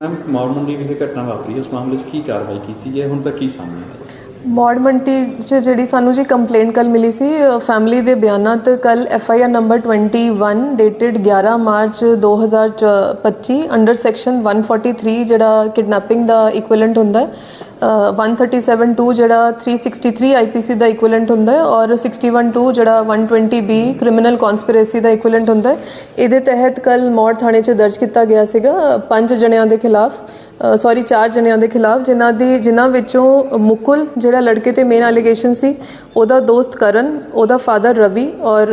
Ma'am, Maur Mandi ਵਿਖੇ ਘਟਨਾ ਵਾਪਰੀ, ਉਸ ਮਾਮਲੇ 'ਚ ਕੀ ਕਾਰਵਾਈ ਕੀਤੀ ਹੈ ਹੁਣ ਤੱਕ ਕੀ ਸਾਹਮਣੇ ਆਇਆ? ਮੌੜ 'ਚ ਜਿਹੜੀ ਸਾਨੂੰ ਜੀ ਕੰਪਲੇਂਟ ਕੱਲ ਮਿਲੀ ਸੀ ਫੈਮਿਲੀ ਦੇ ਬਿਆਨਾਂ ਤੇ ਕੱਲ F I R number 21 dated 11 March 2025 under section 143 ਜਿਹੜਾ ਕਿਡਨੈਪਿੰਗ ਦਾ ਇਕੁਇਵਲੈਂਟ ਹੁੰਦਾ ਹੈ 137.2 ਜਿਹੜਾ 363 ਆਈਪੀਸੀ ਦਾ ਇਕੁਇਵਲੈਂਟ ਹੁੰਦਾ ਹੈ ਔਰ 61.2 ਜਿਹੜਾ 120 ਬੀ ਕ੍ਰਿਮੀਨਲ ਕਨਸਪੀਰੇਸੀ ਦਾ ਇਕੁਇਵਲੈਂਟ ਹੁੰਦਾ ਹੈ। ਇਹਦੇ ਤਹਿਤ ਕੱਲ ਮੌੜ ਥਾਣੇ 'ਚ ਦਰਜ ਕੀਤਾ ਗਿਆ ਸੀਗਾ ਪੰਜ ਜਣਿਆਂ ਦੇ ਖਿਲਾਫ ਸੌਰੀ ਚਾਰ ਜਣਿਆਂ ਦੇ ਖਿਲਾਫ, ਜਿਨ੍ਹਾਂ ਦੀ, ਜਿਨ੍ਹਾਂ ਵਿੱਚੋਂ ਮੁਕੁਲ ਜਿਹੜਾ ਲੜਕੇ ਤੇ ਮੇਨ ਅਲੀਗੇਸ਼ਨ ਸੀ, ਉਹਦਾ ਦੋਸਤ ਕਰਨ, ਉਹਦਾ ਫਾਦਰ ਰਵੀ ਔਰ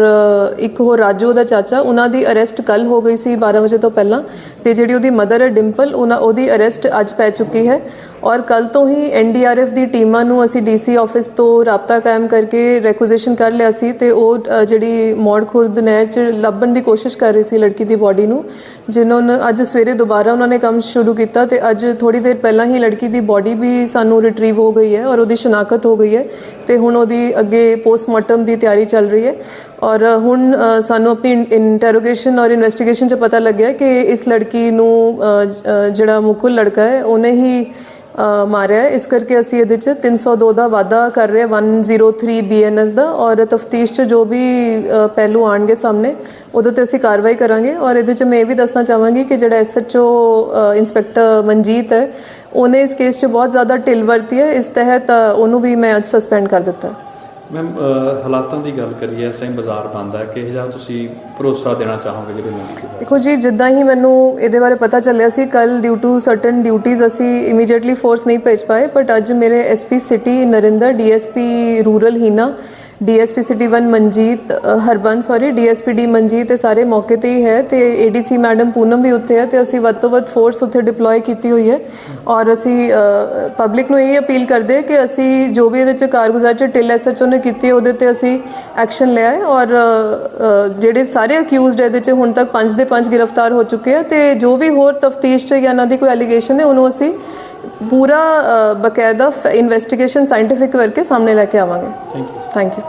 ਇੱਕ ਹੋਰ ਰਾਜੂ, ਉਹਦਾ ਚਾਚਾ, ਉਹਨਾਂ ਦੀ ਅਰੈਸਟ ਕੱਲ ਹੋ ਗਈ ਸੀ 12 ਵਜੇ ਤੋਂ ਪਹਿਲਾਂ। ਤੇ ਜਿਹੜੀ ਉਹਦੀ ਮਦਰ ਹੈ ਡਿੰਪਲ, ਉਹਨਾਂ, ਉਹਦੀ ਅਰੈਸਟ ਅੱਜ ਪੈ ਚੁੱਕੀ ਹੈ। ਔਰ ਕੱਲ ਤੋਂ ਹੀ ਐਨਡੀਆਰਐਫ ਦੀ ਟੀਮਾਂ ਨੂੰ ਅਸੀਂ ਡੀਸੀ ਆਫਿਸ ਤੋਂ ਰਾਬਤਾ ਕਾਇਮ ਕਰਕੇ ਰੈਕੁਜੀਸ਼ਨ ਕਰ ਲਿਆ ਸੀ ਤੇ ਉਹ ਜਿਹੜੀ ਮੌੜ ਖੁਰਦ ਨਹਿਰ 'ਚ ਲੱਭਣ ਦੀ ਕੋਸ਼ਿਸ਼ ਕਰ ਰਹੀ ਸੀ ਲੜਕੀ ਦੀ ਬਾਡੀ ਨੂੰ, ਜਿਨ੍ਹਾਂ ਨੇ ਅੱਜ ਸਵੇਰੇ ਦੁਬਾਰਾ ਉਹਨਾਂ ਨੇ ਕੰਮ ਸ਼ੁਰੂ ਕੀਤਾ ਤੇ ਅੱਜ ਥੋੜੀ ਦੇਰ ਪਹਿਲਾਂ ਹੀ ਲੜਕੀ ਦੀ ਬਾਡੀ ਵੀ ਸਾਨੂੰ ਰਿਟਰੀਵ ਹੋ ਗਈ ਹੈ ਔਰ ਉਹਦੀ ਸ਼ਨਾਖਤ ਹੋ ਗਈ ਹੈ ਤੇ ਹੁਣ ਉਹਦੀ ਅੱਗੇ ਪੋਸਟਮਾਰਟਮ ਦੀ ਤਿਆਰੀ ਚੱਲ ਰਹੀ ਹੈ ਔਰ ਹੁਣ ਸਾਨੂੰ ਆਪਣੀ ਇੰਟਰੋਗੇਸ਼ਨ ਔਰ ਇਨਵੈਸਟੀਗੇਸ਼ਨ 'ਚ ਪਤਾ ਲੱਗਿਆ ਕਿ ਇਸ ਲੜਕੀ ਨੂੰ ਜਿਹੜਾ ਮੁਕੁਲ ਲੜਕਾ ਹੈ, ਉਹਨੇ ਹੀ ਮਾਰਿਆ ਹੈ। ਇਸ ਕਰਕੇ ਅਸੀਂ ਇਹਦੇ 'ਚ 302 ਦਾ ਵਾਅਦਾ ਕਰ ਰਹੇ ਹਾਂ। 103 ਬੀਐਨਐਸ ਦਾ ਔਰ ਤਫਤੀਸ਼ 'ਚ ਜੋ ਵੀ ਅ, ਪਹਿਲੂ ਆਣਗੇ ਸਾਹਮਣੇ ਉਹਦੇ ਤੇ ਅਸੀਂ ਕਾਰਵਾਈ ਕਰਾਂਗੇ। ਔਰ ਇਹਦੇ 'ਚ ਮੈਂ ਇਹ ਵੀ ਦੱਸਣਾ ਚਾਹਾਂਗੀ ਕਿ ਜਿਹੜਾ ਐਸਐਚਓ ਇੰਸਪੈਕਟਰ ਮਨਜੀਤ ਹੈ ਉਹਨੇ ਇਸ ਕੇਸ 'ਚ ਬਹੁਤ ਜ਼ਿਆਦਾ ਢਿੱਲ ਵਰਤੀ ਹੈ। ਇਸ ਤਹਿਤ ਅ, ਉਹਨੂੰ ਵੀ ਮੈਂ ਅੱਜ ਸਸਪੈਂਡ ਕਰ ਦਿੱਤਾ ਹੈ। ਮੈਮ ਹਾਲਾਤਾਂ ਦੀ ਗੱਲ ਕਰੀਏ ਇਸ ਟਾਈਮ ਬਾਜ਼ਾਰ ਬੰਦ ਹੈ ਕਿਹੋ ਜਿਹਾ ਤੁਸੀਂ ਭਰੋਸਾ ਦੇਣਾ ਚਾਹੋਗੇ ਜਿਹੜੇ ਮੰਡੀ ਦੇਖੋ ਜੀ, ਜਿੱਦਾਂ ਹੀ ਮੈਨੂੰ ਇਹਦੇ ਬਾਰੇ ਪਤਾ ਚੱਲਿਆ ਸੀ, ਕੱਲ ਡਿਊ ਟੂ ਸਰਟਨ ਡਿਊਟੀਆਂ ਅਸੀਂ ਇਮੀਡੀਏਟਲੀ ਫੋਰਸ ਨਹੀਂ ਭੇਜ ਪਾਏ ਬਟ ਅੱਜ ਮੇਰੇ SP city Narinder DSP rural Heena DSP city 1 Manjeet Harbans sorry DSP D Manjeet ਇਹ ਸਾਰੇ ਮੌਕੇ ਤੇ ਹੀ ਹੈ ਤੇ ਏਡੀਸੀ ਮੈਡਮ ਪੂਨਮ ਵੀ ਉੱਥੇ ਹੈ ਤੇ ਅਸੀਂ ਵੱਧ ਤੋਂ ਵੱਧ ਫੋਰਸ ਉੱਥੇ ਡਿਪਲੋਏ ਕੀਤੀ ਹੋਈ ਹੈ ਔਰ ਅਸੀਂ ਪਬਲਿਕ ਨੂੰ ਇਹ ਅਪੀਲ ਕਰਦੇ ਹਾਂ ਕਿ ਅਸੀਂ ਜੋ ਵੀ ਇਹਦੇ ਚ ਕਾਰਗੁਜ਼ਾਰ ਚ ਟਿਲ ਐਸਐਚਓ ਨੇ ਕੀਤੀ ਉਹਦੇ ਤੇ ਅਸੀਂ ਐਕਸ਼ਨ ਲਿਆ ਹੈ ਔਰ ਜਿਹੜੇ ਸਾਰੇ ਅਕਿਊਜ਼ਡ ਇਹਦੇ ਚ ਹੁਣ ਤੱਕ ਪੰਜ ਦੇ ਪੰਜ ਗ੍ਰਿਫਤਾਰ ਹੋ ਚੁੱਕੇ ਆ ਤੇ ਜੋ ਵੀ ਹੋਰ ਤਫਤੀਸ਼ ਚ ਜਾਂ ਇਹਨਾਂ ਦੀ ਕੋਈ ਐਲੀਗੇਸ਼ਨ ਹੈ ਉਹਨੂੰ ਅਸੀਂ ਪੂਰਾ ਬਕਾਇਦਾ ਇਨਵੈਸਟੀਗੇਸ਼ਨ ਸਾਇੰਟੀਫਿਕ ਕਰਕੇ ਸਾਹਮਣੇ ਲੈ ਕੇ ਆਵਾਂਗੇ। Thank you thank you